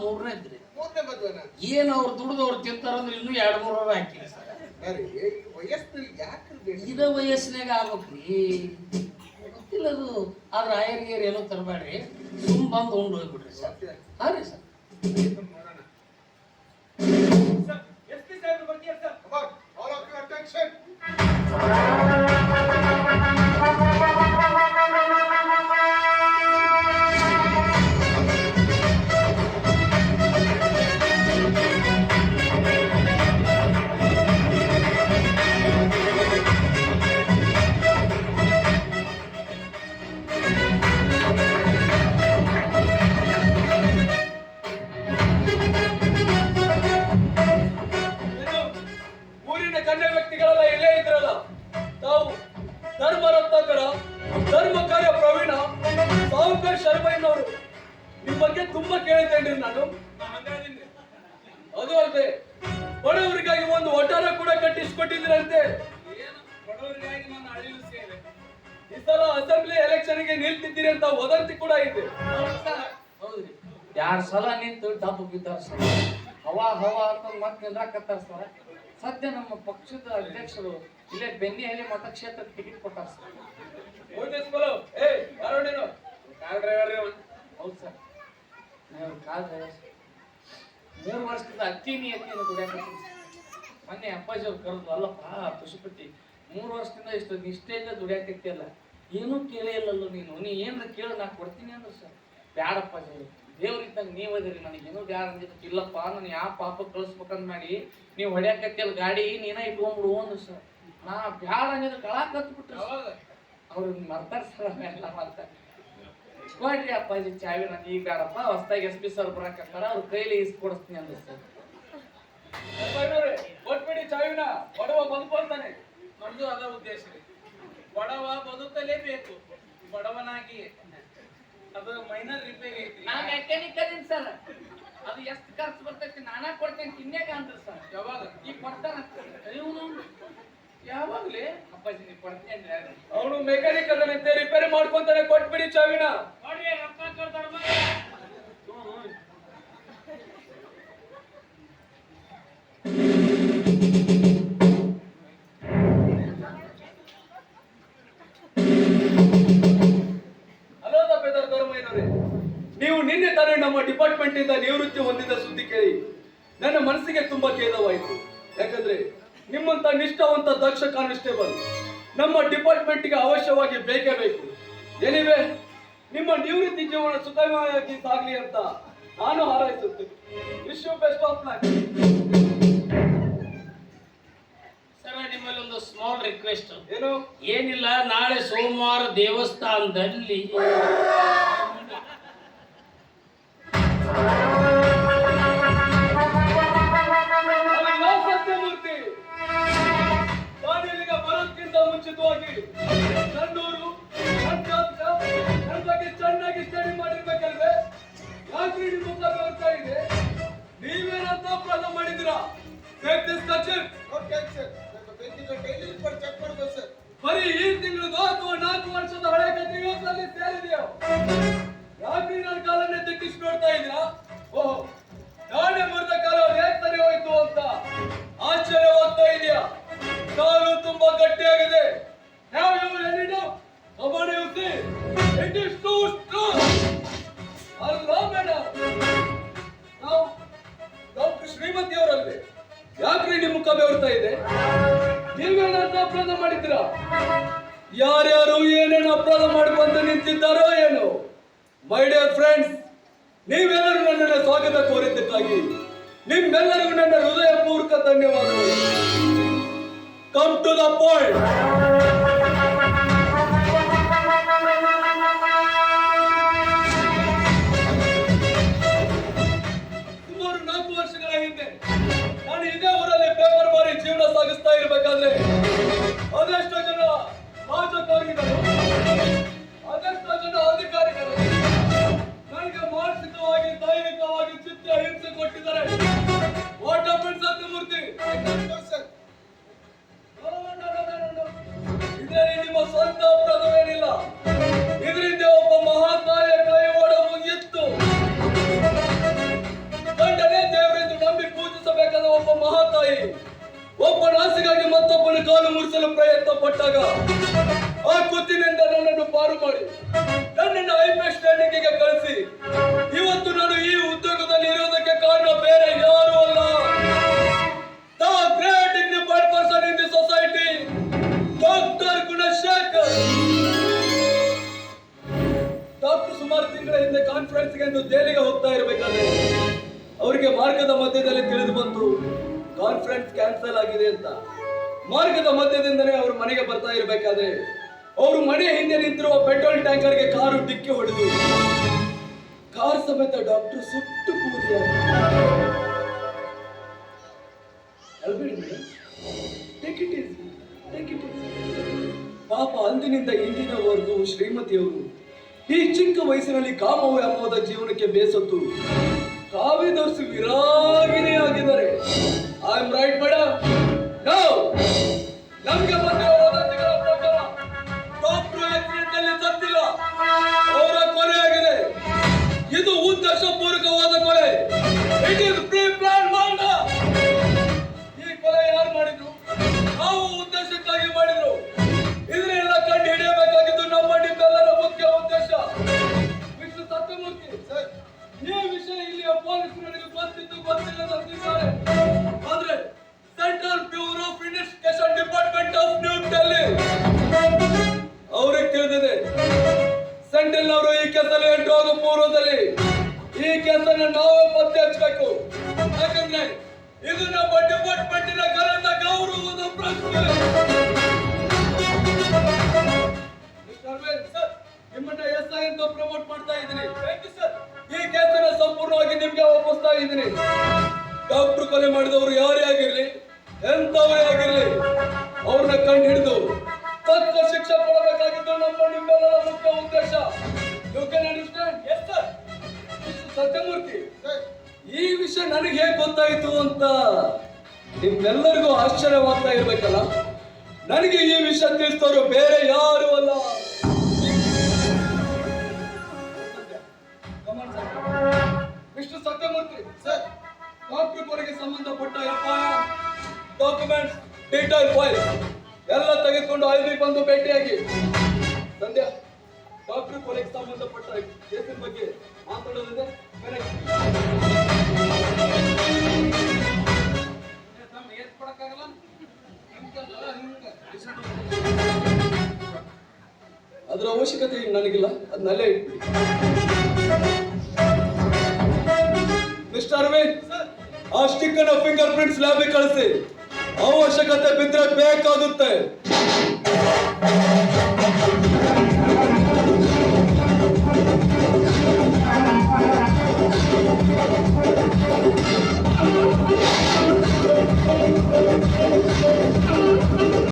ಮೂರನೇ ಮದುವೆನ ಏನು ಅವ್ರು ದುಡ್ದವ್ರು ತಿಂತಾರಂದ್ರೆ ಇನ್ನೂ ಎರಡ್ ಮೂರು ವಯಸ್ಸಿನಲ್ಲಿ ಯಾಕೆ ಇದ ವಯಸ್ಸಿನಾಗ ಆಗ್ಬೇಕ್ರಿ. ಗೊತ್ತಿಲ್ಲ ಅದು ಆದ್ರೆ ಆಯರ್ ಗೀರ್ ಏನೋ ತರಬೇಡ್ರಿ. ತುಂಬ ಬಂದು ಉಂಡು ಹೋಗ್ಬಿಡ್ರಿ ಸರ್. ಹಾ ರೀ ಸರ್. ಬಡವರಿಗಾಗಿ ಒಂದು ಒಟ್ಟಾರ ಕೂಡ ಕಟ್ಟಿಸಿಕೊಟ್ಟಿದ್ರಂತೆ. ಈ ಸಲ ಅಸೆಂಬ್ಲಿ ಎಲೆಕ್ಷನ್ಗೆ ನಿಲ್ತಿದ್ದೀರಿ ಅಂತ ವದಂತಿ ಕೂಡ ಇದೆ. ಯಾರ ಯಾರ್ ಸಲ ನಿಂತು ಡಬ್ಬು ಬಿದ್ದಾರ ಸರ್ ಹವಾ ಹವಾ ಅಂತ ಮತ್ತೆ ನಿಂದ್ರಾಕತ್ತಾರ ಸರ್ ಸದ್ಯ ನಮ್ಮ ಪಕ್ಷದ ಅಧ್ಯಕ್ಷರು ಇಲ್ಲೇ ಬೆನ್ನಿಹಳ್ಳಿ ಮತಕ್ಷೇತ್ರ ಟಿಕೆಟ್ ಕೊಟ್ಟಾರ ಸರ್ ಕಾರ್ ಡ್ರೈವರ್ ಹೌದು ಸರ್. ನೀವು ಕಾಲ್ ಡ್ರೈವರ್ ಸರ್. ಮೂರು ವರ್ಷದಿಂದ ಅತ್ತೀನಿ ಅತ್ತೀನಿ ಸರ್. ಮೊನ್ನೆ ಅಪ್ಪಾಜಿ ಅವ್ರು ಕರೆದ್ರು ಅಲ್ಲಪ್ಪ ಪಶುಪತಿ ಮೂರು ವರ್ಷದಿಂದ ಇಷ್ಟು ನಿಷ್ಠೆಯಿಂದ ದುಡಿಯಾಕತ್ತಿಯಲ್ಲ ಏನೂ ಕೇಳೇ ಇಲ್ಲಲ್ಲ ನೀನು. ನೀ ಏನಾರ ಕೇಳು ನಾ ಕೊಡ್ತೀನಿ ಅಂದ್ರೆ ಸರ್. ಬ್ಯಾಡಪ್ಪಾಜಿ ದೇವ್ರಿದ್ದಂಗೆ ನೀವು ಅದಿರಿ. ನನಗೇನು ಬ್ಯಾಡ ಅಂದಿದ್ದು ಇಲ್ಲಪ್ಪ. ನಾನು ಯಾವ ಪಾಪ ಕಳಿಸ್ಬೇಕಂತ ಮಾಡಿ ನೀವು ಹೊಡ್ಯಾಕತ್ತಿಯಲ್ಲ ಗಾಡಿ ನೀನ ಇಟ್ಕೊಂಡ್ಬಿಡು ಅಂದ್ರು ಸರ್. ನಾ ಬ್ಯಾಡ ಅಂದಿದ್ದು ಕಳಾಕ್ ಹತ್ಬಿಟ್ರೆ ಅವ್ರು ಮರ್ತಾರ ಸರ್ ಎಲ್ಲ ಮರ್ತಾರೆ. ಕೊಡ್ರಿ ಅಪ್ಪಾಜಿ ಚಾವಿ ನಾನು ಈಗ ಬೇಡಪ್ಪ ಹೊಸ್ದಾಗಿ ಎಸ್ ಪಿ ಸರ್ ಬರಕತ್ತಾರ ಅವ್ರ ಕೈಲಿ ಇಸ್ಕೊಡಿಸ್ತೀನಿ ಅಂದ ಸರ್. ಕೊಟ್ಬಿಡಿ ಚಾವಿನ ಬಡವ ಬದುಕೊಂತಾನೆ ನಮ್ದು ಅದ ಉದ್ದೇಶ ರೀ. ಬಡವ ಬದುಕಲೇಬೇಕು ಬಡವನಾಗಿ. ಅದು ಮೈನರ್ ರಿಪೇರಿ ಐತಿ ನಾ ಮೆಕ್ಯಾನಿಕ್ ಅದೀನಿ ಸರ್. ಅದು ಎಷ್ಟು ಖರ್ಚು ಬರ್ತೈತಿ ನಾನಾ ಕೊಡ್ತೇನೆ ತಿನ್ಯಾಕ ಅಂತ ಸರ್. ಯಾವಾಗ? ಈಗ ಕೊಡ್ತಾನ. ಇವನು? ಯಾವಾಗ್ಲೇ? ಅಪ್ಪಾಜಿ ನೀವು ಕೊಡ್ತೀನಿ ಅಂದ್ರೆ? ಅವನು ಮೆಕ್ಯಾನಿಕ್ ಅದನ್ನ ರಿಪೇರಿ ಮಾಡ್ಕೊಂತಾನೆ ಕೊಟ್ಬಿಡಿ ಚಾವಿನ. ನಮ್ಮ ಡಿಪಾರ್ಟ್ಮೆಂಟ್ ಇಂದ ನಿವೃತ್ತಿ ಹೊಂದಿದ ಸುದ್ದಿ ಕೇಳಿ ನನ್ನ ಮನಸ್ಸಿಗೆ ತುಂಬಾ ಖೇದವಾಯಿತು. ಯಾಕಂದ್ರೆ ನಿಮ್ಮಂತ ನಿಷ್ಠಾವಂತ ದಕ್ಷ ಕಾನ್ಸ್ಟೇಬಲ್ ನಮ್ಮ ಡಿಪಾರ್ಟ್ಮೆಂಟ್ಗೆ ಅವಶ್ಯವಾಗಿ ಬೇಕೇ ಬೇಕು. ಎನಿವೆ ನಿಮ್ಮ ನಿವೃತ್ತಿ ಜೀವನ ಸುಖಮಯವಾಗಿ ಸಾಗಲಿ ಅಂತ ನಾನು ಹಾರೈಸುತ್ತೇನೆ. Wish you best of luck sir ನಿಮ್ಮಲ್ಲಿ ಒಂದು ಸ್ಮಾಲ್ ರಿಕ್ವೆಸ್ಟ್ ಏನು? ಏನಿಲ್ಲ ನಾಳೆ ಸೋಮವಾರ ದೇವಸ್ಥಾನದಲ್ಲಿ ಸತ್ಯಮೂರ್ತಿ. ನಾನು ಇಲ್ಲಿಗೆ ಬರೋದಕ್ಕಿಂತ ಮುಂಚಿತವಾಗಿ ನನ್ನ It. ಅಲ್ಲ ಮೇಡಮ್ ನಾವು ಡಾಕ್ಟರ್ ಶ್ರೀಮತಿ ಯಾಕ್ರಿ ನಿಮ್ಮ ಮುಖ ಬೆವರ್ತಾ ಇದೆ? ನೀವೇನಂತ ಅಪರಾಧ ಮಾಡಿದ್ದೀರಾ? ಯಾರ್ಯಾರು ಏನೇನು ಅಪರಾಧ ಮಾಡ್ಕೊಂತ ನಿಂತಿದ್ದಾರೋ ಏನು? ಮೈ ಡಿಯರ್ ಫ್ರೆಂಡ್ಸ್ ನೀವೆಲ್ಲರೂ ನನ್ನ ಸ್ವಾಗತ ಕೋರಿದ್ದಕ್ಕಾಗಿ ನಿಮ್ಮೆಲ್ಲರಿಗೂ ನನ್ನ ಹೃದಯಪೂರ್ವಕ ಧನ್ಯವಾದಗಳು. ಕಮ್ ಟು ದ ಪಾಯಿಂಟ್ ಮಾಡಿ ನನ್ನನ್ನು ಐಪಿ ಸ್ಟ್ಯಾಂಡಿಂಗಿಗೆ ಕಳಿಸಿ. ಇವತ್ತು ನಾನು ಈ ಉದ್ಯೋಗದಲ್ಲಿ ಇರೋದಕ್ಕೆ ಕಾರಣ ಬೇರೆ ಯಾರು ಅಲ್ಲ. The great dignified person in the society. Doctor Gunashekar. Doctor ಸುಮಾರು ತಿಂಗಳ ಹಿಂದೆ ಕಾನ್ಫರೆನ್ಸ್ಗೆ ಎಂದು ದೆಹಲಿಗೆ ಹೋಗ್ತಾ ಇರಬೇಕಾದ್ರೆ ಅವರಿಗೆ ಮಾರ್ಗದ ಮಧ್ಯದಲ್ಲಿ ತಿಳಿದು ಬಂತು. ಕಾನ್ಫರೆನ್ಸ್ ಕ್ಯಾನ್ಸಲ್ ಆಗಿದೆ ಅಂತ. ಮಾರ್ಗದ ಮಧ್ಯದಿಂದಲೇ ಅವರು ಮನೆಗೆ ಬರ್ತಾ ಇರಬೇಕಾದ್ರೆ ಅವರು ಮನೆ ಹಿಂದೆ ನಿಂತಿರುವ ಪೆಟ್ರೋಲ್ ಟ್ಯಾಂಕರ್ಗೆ ಕಾರು ಡಿಕ್ಕಿ ಹೊಡೆದು, ಕಾರ್ ಸಮೇತ ಡಾಕ್ಟರ್ ಸುಟ್ಟು ಪಾಪ ಅಂದಿನಿಂದ ಇಂದಿನವರೆಗೂ ಶ್ರೀಮತಿಯವರು, ಈ ಚಿಕ್ಕ ವಯಸ್ಸಿನಲ್ಲಿ ಕಾಮ ವ್ಯಾಮೋದ ಜೀವನಕ್ಕೆ ಬೇಸತ್ತು. ಕಾವ್ಯದರ್ಶಿ ವಿರಾಗಿನೇ ಆಗಿದ್ದಾರೆ ಐ ಆಮ್ ರೈಟ್ ಮೇಡಮ್ ನಮ್ಗೆ ಬಂದಿರೋ ಪ್ರಮೋಟ್ ಮಾಡ್ತಾ ಇದ್ದೀನಿ. ಸರ್ ಈ ಕೇಸನ್ನ ಸಂಪೂರ್ಣವಾಗಿ ನಿಮ್ಗೆ ಒಪ್ಪಿಸ್ತಾ ಇದ್ದೀನಿ. ಡಾಕ್ಟರ್ ಕೊಲೆ ಮಾಡಿದವರು ಯಾರೇ ಆಗಿರ್ಲಿ ಎಂತವರೇ ಆಗಿರ್ಲಿ ಅವ್ರನ್ನ ಕಂಡು ಹಿಡಿದು ತಕ್ಕ ಶಿಕ್ಷೆ ಕೊಡಬೇಕಾಗಿದ್ದು ನಮ್ಮ ನಿಮ್ಮೆಲ್ಲರ ಮುಖ್ಯ ಉದ್ದೇಶ. You can understand yes sir Satyamurthy ಈ ವಿಷಯ ನನಗೆ ಹೇಗೆ ಗೊತ್ತಾಯಿತು ಅಂತ ನಿಮ್ಮೆಲ್ಲರಿಗೂ ಆಶ್ಚರ್ಯವಾಗ್ತಾ ಇರ್ಬೇಕಲ್ಲ? ನನಗೆ ಈ ವಿಷಯ ತಿಳಿಸೋರು ಬೇರೆ ಯಾರು ಅಲ್ಲ. ವಿಷ್ಣು ಸತ್ಯಮೂರ್ತಿ. ಸರ್ ಕೊಲೆಗೆ ಸಂಬಂಧಪಟ್ಟ ಎಫ್ಐಆರ್ ಡಾಕ್ಯುಮೆಂಟ್ಸ್ ಡೀಟೇಲ್ ಫೈಲ್ ಎಲ್ಲ ತೆಗೆದುಕೊಂಡು ಐದು ಬಂದು ಭೇಟಿಯಾಗಿ. ಸಂಧ್ಯಾ ಡಾಕ್ಟರ್ ಕೊಲೆಗೆ ಸಂಬಂಧಪಟ್ಟ ಕೇಸಿನ ಬಗ್ಗೆ ಮಾತಾಡೋದಿದೆ ಅದರ ಅವಶ್ಯಕತೆ ನನಗಿಲ್ಲ ಅದನ್ನಲ್ಲೇ ಇಟ್ಬಿಡಿ. ಮಿಸ್ಟರ್ ಅರವಿಂದ್ ಆ ಸ್ಟಿಕ್ ಅನ್ನ ಫಿಂಗರ್ ಪ್ರಿಂಟ್ಸ್ ಲ್ಯಾಬಿಗೆ ಕಳಿಸಿ. ಅವಶ್ಯಕತೆ ಬಿದ್ದರೆ ಬೇಕಾಗುತ್ತೆ.